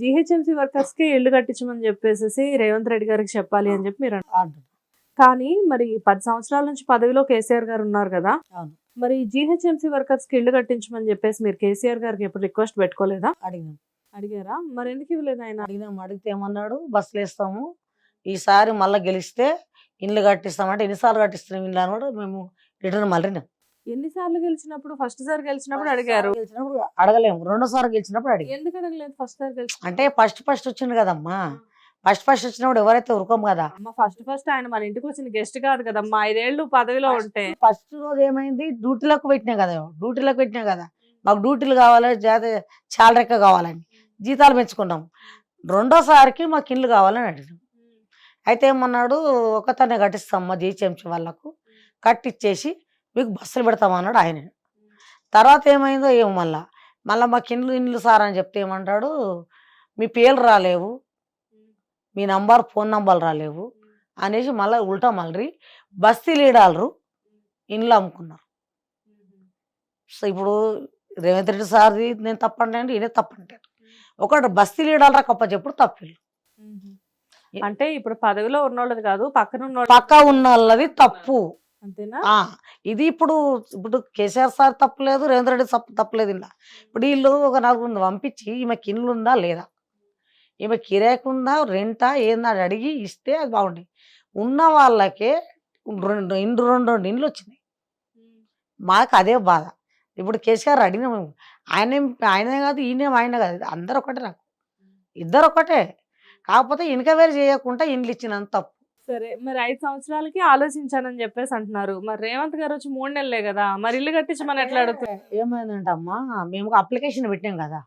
GHMC వర్కర్స్కి ఇల్లు కట్టించమని చెప్పేసి రేవంత్ రెడ్డి గారికి చెప్పాలి అని చెప్పి మీరు అంటున్నారు. కానీ మరి పది సంవత్సరాల నుంచి పదవిలో కేసీఆర్ గారు ఉన్నారు కదా. మరి జిహెచ్ఎంసీ వర్కర్స్కి ఇల్లు కట్టించమని చెప్పేసి మీరు కేసీఆర్ గారికి ఎప్పుడు రిక్వెస్ట్ పెట్టుకోలేదా? అడిగినాం. అడిగారా? మరి ఎందుకు ఇవ్వలేదు ఆయన? అడిగినాం. అడిగితే ఏమన్నాడు? బస్సులు వేస్తాము. ఈసారి మళ్ళీ గెలిస్తే ఇండ్లు కట్టిస్తామంటే ఎన్నిసార్లు కట్టిస్తున్నాం ఇండ్లు అని కూడా మేము రిటర్న్ మళ్ళీ ఎన్నిసార్లు గెలిచినప్పుడు? ఫస్ట్ సారి గెలిచినప్పుడు అడిగారు. గెలిచినప్పుడు అడగలేము. రెండోసారి గెలిచినప్పుడు అడిగి. ఎందుకు అడగలేదు ఫస్ట్ సారి గెలిచి అంటే ఫస్ట్ ఫస్ట్ వచ్చింది కదమ్మా. ఫస్ట్ ఫస్ట్ వచ్చినప్పుడు ఎవరైతే ఉరకం కదా. అమ్మ ఫస్ట్ ఫస్ట్ ఆయన మన ఇంటికి వచ్చిన గెస్ట్ కాదు కదమ్మా. ఐదేళ్ళు పదవిలో ఉంటే. ఫస్ట్ రోజు ఏమైంది? డ్యూటీలకు పెట్టినా కదా. డ్యూటీలకు పెట్టినా కదా. మాకు డ్యూటీలు కావాలి జాత చాలా రెక్క కావాలని. జీతాలు పెంచుకున్నాం. రెండోసారికి మాకు ఇల్లు కావాలని అడిగినాం అయితే ఏమన్నాడు? ఒకతనే కట్టిస్తామ్మా జీహెచ్ఎంసీ వాళ్ళకు. కట్టిచ్చేసి మీకు బస్సులు పెడతామన్నాడు ఆయన. తర్వాత ఏమైందో ఏమో మళ్ళా. మళ్ళీ మాకు ఇండ్లు ఇండ్లు సార్ అని చెప్తే ఏమంటాడు మీ పేర్లు రాలేవు మీ నంబర్ ఫోన్ నంబర్లు రాలేవు అనేసి మళ్ళీ ఉల్టా మళ్ళీ బస్తీ లీడాలరు ఇండ్లు అమ్ముకున్నారు. సో ఇప్పుడు రేవంత్ రెడ్డి సార్ది నేను తప్పండి అంటే ఈయన తప్పంటాడు. ఒకటి బస్తీ లీడాలరా కప్ప చెప్పుడు తప్పిల్లు అంటే ఇప్పుడు పదవిలో ఉన్నోళ్ళది కాదు పక్కన ఉన్నోళ్ళు పక్క ఉన్న వాళ్ళది తప్పు. అంతేనా? ఇది ఇప్పుడు ఇప్పుడు కేసీఆర్ సార్ తప్పలేదు రేవంత్ రెడ్డి తప్పు తప్పలేదు ఇలా. ఇప్పుడు వీళ్ళు ఒక నలుగురిని పంపించి ఈమెకి ఇండ్లు ఉందా లేదా? ఈమె కిరాయికి ఉందా రెంటా ఏందా అని అడిగి ఇస్తే అది బాగుండే. ఉన్న వాళ్ళకే రెండు ఇండ్లు రెండు రెండు ఇండ్లు వచ్చినాయి. మాకు అదే బాధ. ఇప్పుడు కేసీఆర్ అడిగిన ఆయన ఆయనే కాదు ఈయన ఆయన కాదు అందరు ఒకటే నాకు. ఇద్దరు ఒకటే కాకపోతే ఇనక వేరు చేయకుండా ఇండ్లు ఇచ్చినంత తప్పు. సరే మరి ఐదు సంవత్సరాలకి ఆలోచించానని చెప్పేసి అంటున్నారు. మరి రేవంత్ గారు వచ్చి మూడు నెలలే కదా మరి ఇల్లు కట్టించమని ఎట్లా అడుగుతారు? ఏమైందంటే అమ్మా మేము అప్లికేషన్ పెట్టినాం కదా.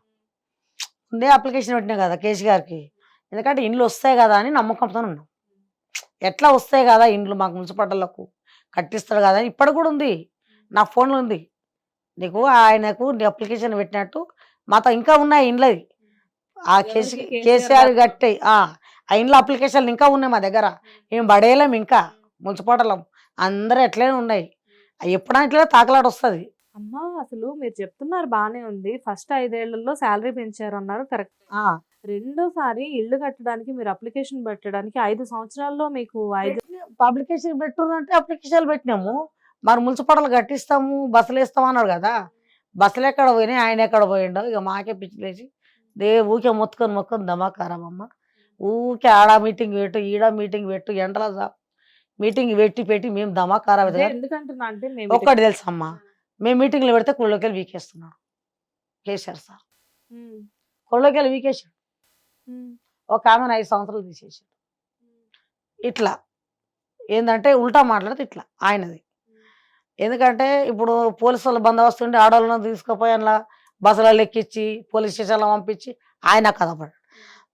ముందే అప్లికేషన్ పెట్టినాం కదా కేసీ గారికి. ఎందుకంటే ఇండ్లు వస్తాయి కదా అని నమ్మకంతో ఉన్నాం. ఎట్లా వస్తాయి కదా ఇండ్లు మాకు మున్సిపాలిటీలకు? కట్టిస్తాడు కదా అని ఇప్పటికి కూడా ఉంది. నా ఫోన్లో ఉంది. నీకు ఆయనకు నీ అప్లికేషన్ పెట్టినట్టు మాతో ఇంకా ఉన్నాయి ఇండ్లది. ఆ కేసీ? కేసీఆర్ ఆ ఇండ్ల అప్లికేషన్లు ఇంకా ఉన్నాయి మా దగ్గర. మేము పడేయలేం ఇంకా మున్సిపాలిటీలం అందరూ ఎట్లనే ఉన్నాయి. ఎప్పుడైనా ఇట్లా తాకలాట వస్తుంది అమ్మా అసలు మీరు చెప్తున్నారు బానే ఉంది. ఫస్ట్ ఐదేళ్ళలో శాలరీ పెంచారు అన్నారు కరెక్ట్ రెండోసారి ఇల్లు కట్టడానికి మీరు అప్లికేషన్ పెట్టడానికి ఐదు సంవత్సరాల్లో మీకు ఐదు అప్లికేషన్ పెట్టున్నంటే అప్లికేషన్ పెట్టినాము. మరి మున్సిపాలిటీలు కట్టిస్తాము బస్సులు వేస్తాము అన్నాడు కదా. బస్సులు ఎక్కడ పోయినాయి ఆయన ఎక్కడ పోయిండో ఇక మాకే పిచ్చిలేసి దే ఊకే మొత్తుకొని మొత్తుకొని దమాకారమమ్మ ఊకే ఆడ మీటింగ్ పెట్టు ఈడ మీటింగ్ పెట్టు ఎండల మీటింగ్ పెట్టి పెట్టి మేము దమాకారం ఒక్కటి తెలుసమ్మా మేము మీటింగ్లు పెడితే కుళ్ళోకెళ్ళి వీకేస్తున్నాడు కేసీఆర్ సార్. కుళ్ళోకెళ్ళి వీకేసాడు ఒక ఆమెను ఐదు సంవత్సరాలు తీసేసాడు ఇట్లా. ఏంటంటే ఉల్టా మాట్లాడితే ఇట్లా ఆయనది. ఎందుకంటే ఇప్పుడు పోలీసు వాళ్ళు బందోబస్తు ఉండి ఆడవాళ్ళని తీసుకుపోయి బస్సులలో ఎక్కించి పోలీస్ స్టేషన్లో పంపించి ఆయన కథపడ్డాడు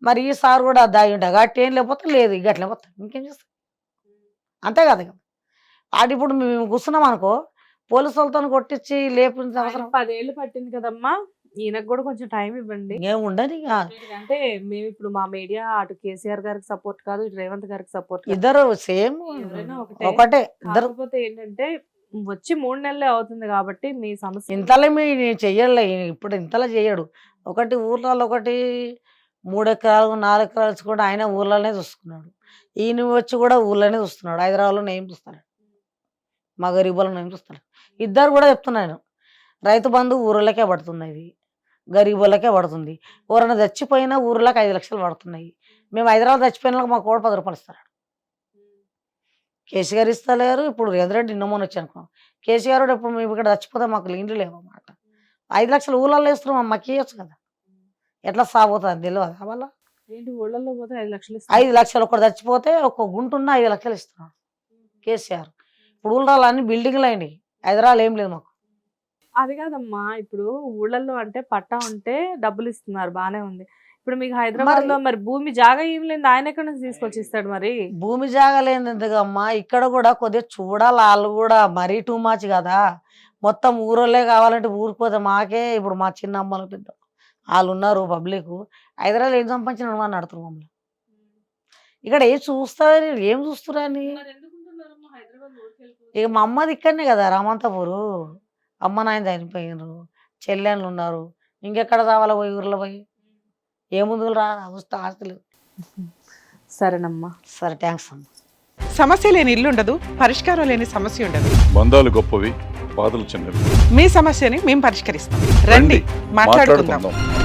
మరి ఈ సార్ కూడా దాగి ఉండే కాబట్టి ఏం లేకపోతే లేదు ఇక అట్లా పోతాం ఇంకేం చేస్తాం? అంతే కదా ఆడి ఇప్పుడు మేము కూర్చున్నాం అనుకో పోలీసు వాళ్ళతో కొట్టించి లేపించిన అవసరం. పదేళ్ళు పట్టింది కదమ్మా. ఈయనకు కూడా కొంచెం టైం ఇవ్వండి. ఏం ఉండదు ఇక. అంటే మేము ఇప్పుడు మా మీడియా అటు కేసీఆర్ గారికి సపోర్ట్ కాదు ఇటు రేవంత్ గారికి సపోర్ట్ ఇద్దరు సేమ్ ఒకటే. ఒకటే ఇద్దరు ఏంటంటే వచ్చి మూడు నెలలే అవుతుంది కాబట్టి మీ సమస్య ఇంతలో మీ చెయ్యలే ఇప్పుడు ఇంతలా చెయ్యడు. ఒకటి ఊర్లలో ఒకటి మూడు ఎకరాలు నాలుగు ఎకరాలు కూడా ఆయన ఊర్లోనే చూసుకున్నాడు ఈయన వచ్చి కూడా ఊర్లోనే చూస్తున్నాడు. హైదరాబాద్లో ఏం చూస్తాడు? మా గరీబులను ఏం చూస్తాడు? ఇద్దరు కూడా చెప్తున్నాను రైతు బంధు ఊర్లకే పడుతున్నది ఇది. గరీబులకే పడుతుంది. ఎవరైనా చచ్చిపోయినా ఊర్లోకి ఐదు లక్షలు పడుతున్నాయి. మేము హైదరాబాద్ చచ్చిపోయిన మా మాకు కూడా పది రూపాయలు ఇస్తాడు. కేసీఆర్ ఇస్తలేరు. ఇప్పుడు ఎదురెడ్డి నిన్నమని వచ్చి అనుకో కేసీఆర్ ఇప్పుడు మేము ఇక్కడ చచ్చిపోతే మాకు లీండ్లు లేవు అన్నమాట ఐదు లక్షలు ఊళ్ళల్లో వేస్తున్నాం. మాకు ఇవ్వచ్చు కదా. ఎట్లా సాగుతుంది తెలియదు ఏంటి ఊళ్ళల్లో పోతే ఐదు లక్షలు. ఐదు లక్షలు ఒకటి చచ్చిపోతే ఒక గుంటున్న ఐదు లక్షలు ఇస్తున్నాడు కేసీఆర్. ఇప్పుడు ఊళ్ళలో అన్ని బిల్డింగ్లు అయినాయి. హైదరాబాద్ ఏం లేదు మాకు. అది కాదమ్మా. ఇప్పుడు ఊళ్ళల్లో అంటే పట్టా ఉంటే డబ్బులు ఇస్తున్నారు. బానే ఉంది. ఇప్పుడు మీకు హైదరాబాద్లో మరి భూమి జాగా ఏం లేదు ఆయన ఎక్కడి నుంచి తీసుకొచ్చి ఇస్తాడు మరి? భూమి జాగలేదు ఎందుకమ్మా ఇక్కడ కూడా కొద్దిగా చూడాలి వాళ్ళు కూడా. మరీ టూ మచ్ కదా. మొత్తం ఊరోళ్ళే కావాలంటే ఊరిపోతే మాకే ఇప్పుడు మా చిన్న అమ్మలు పెద్ద వాళ్ళు ఉన్నారు పబ్లిక్ హైదరాబాద్ ఏం సంపాదించిన అని అడుగుతారు మమ్మల్ని. ఇక్కడ ఏం చూస్తారు ఏం చూస్తురని ఇక మా అమ్మది ఇక్కడనే కదా రామంతపూరు. అమ్మ నాయన చనిపోయినారు చెల్లెళ్ళు ఉన్నారు. ఇంకెక్కడ రావాలా పోయి ఊర్లో పోయి? ఏముందు రా వస్తా ఆస్తులు. సరేనమ్మా. సరే థ్యాంక్స్ అమ్మ. సమస్య లేని ఇల్లు ఉండదు పరిష్కారం లేని సమస్య ఉండదు. బంధాలు గొప్పవి బాధలు చిన్నవి. మీ సమస్యని మేము పరిష్కరిస్తాం. రండి మాట్లాడుకుందాం.